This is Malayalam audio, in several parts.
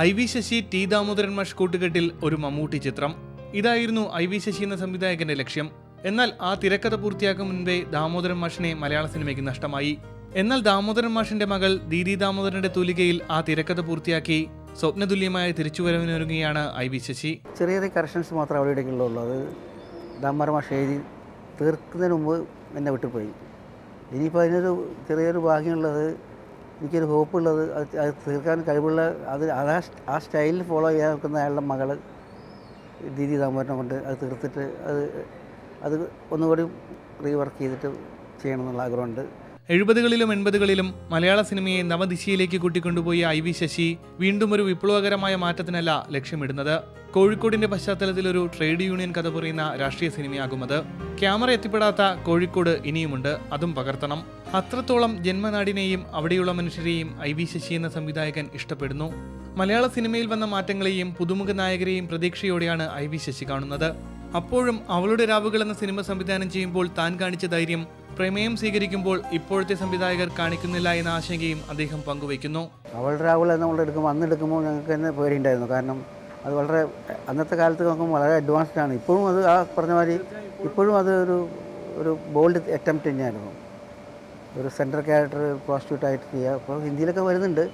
I V Sasi T Damodaran മാഷ് കൂട്ടുകെട്ടിൽ ഒരു മമ്മൂട്ടി ചിത്രം. ഇതായിരുന്നു ഐ വി ശശി എന്ന സംവിധായകന്റെ ലക്ഷ്യം. എന്നാൽ ആ തിരക്കഥ പൂർത്തിയാക്കും മുൻപേ ദാമോദരൻ മാഷിനെ മലയാള സിനിമയ്ക്ക് നഷ്ടമായി. എന്നാൽ ദാമോദരൻ മാഷിന്റെ മകൾ ദീദി ദാമോദരന്റെ തൂലികയിൽ ആ തിരക്കഥ പൂർത്തിയാക്കി സ്വപ്നതുല്യമായ തിരിച്ചുവരവിനൊരുങ്ങിയാണ് ഐ വി ശശി. ചെറിയ ചെറിയ കറക്ഷൻസ് മാത്രമേ അവിടെ ഇടയ്ക്കുള്ളൂ അത് ദാമര മാഷ് എഴുതി തീർക്കുന്നതിന് മുമ്പ് എന്നെ വിട്ടുപോയി. ഇനിയിപ്പോൾ അതിനൊരു ചെറിയൊരു ഭാഗ്യമുള്ളത് എനിക്കൊരു ഹോപ്പുള്ളത് അത് തീർക്കാൻ കഴിവുള്ള അത് ആ സ്റ്റ- സ്റ്റൈലിൽ ഫോളോ ചെയ്യാൻ നിൽക്കുന്ന അയാളുടെ മകൾ ദീദി ദാമോദരനെ കൊണ്ട് അത് തീർത്തിട്ട് അത് അത് ഒന്നുകൂടി റീവർക്ക് ചെയ്തിട്ട് ചെയ്യണം എന്നുള്ള ആഗ്രഹമുണ്ട്. എഴുപതുകളിലും എൺപതുകളിലും മലയാള സിനിമയെ നവദിശയിലേക്ക് കൂട്ടിക്കൊണ്ടുപോയ ഐ വി ശശി വീണ്ടും ഒരു വിപ്ലവകരമായ മാറ്റത്തിനല്ല ലക്ഷ്യമിടുന്നത്. കോഴിക്കോടിന്റെ പശ്ചാത്തലത്തിൽ ഒരു ട്രേഡ് യൂണിയൻ കഥ പറയുന്ന രാഷ്ട്രീയ സിനിമയാകുമത്. ക്യാമറ എത്തിപ്പെടാത്ത കോഴിക്കോട് ഇനിയുമുണ്ട്. അതും പകർത്തണം. അത്രത്തോളം ജന്മനാടിനെയും അവിടെയുള്ള മനുഷ്യരെയും ഐ വി ശശി എന്ന സംവിധായകൻ ഇഷ്ടപ്പെടുന്നു. മലയാള സിനിമയിൽ വന്ന മാറ്റങ്ങളെയും പുതുമുഖ നായകരെയും പ്രതീക്ഷയോടെയാണ് ഐ വി ശശി കാണുന്നത്. അപ്പോഴും അവളുടെ രാവുകൾ എന്ന സിനിമ സംവിധാനം ചെയ്യുമ്പോൾ താൻ കാണിച്ച ധൈര്യം പ്രമേയം സ്വീകരിക്കുമ്പോൾ ഇപ്പോഴത്തെ സംവിധായകർ കാണിക്കുന്നില്ല എന്ന ആശങ്കയും അദ്ദേഹം പങ്കുവയ്ക്കുന്നു. അവളുടെ രാവുകൾ നമ്മൾ എടുക്കുമ്പോൾ അന്ന് എടുക്കുമ്പോൾ ഞങ്ങൾക്ക് തന്നെ പേടിയുണ്ടായിരുന്നു കാരണം അത് വളരെ അന്നത്തെ കാലത്ത് നോക്കുമ്പോൾ വളരെ അഡ്വാൻസ്ഡ് ആണ്. ഇപ്പോഴും അത് ആ പറഞ്ഞ മാതിരി ഇപ്പോഴും അത് ഒരു ഒരു ബോൾഡ് അറ്റംപ്റ്റ് തന്നെയായിരുന്നു. ഒരു സെൻട്രൽ ക്യാരക്ടർ പ്രോസ്റ്റിറ്റ്യൂട്ടായിട്ട് ചെയ്യുക അപ്പോൾ ഹിന്ദിയിലൊക്കെ വരുന്നുണ്ട്.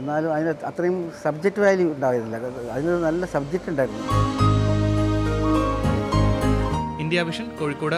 എന്നാലും അതിന് അത്രയും സബ്ജക്റ്റ് വാല്യൂ ഉണ്ടായിരുന്നില്ല. അതിനൊരു നല്ല സബ്ജക്റ്റ് ഉണ്ടായിരുന്നു. India Vision Kozhikode.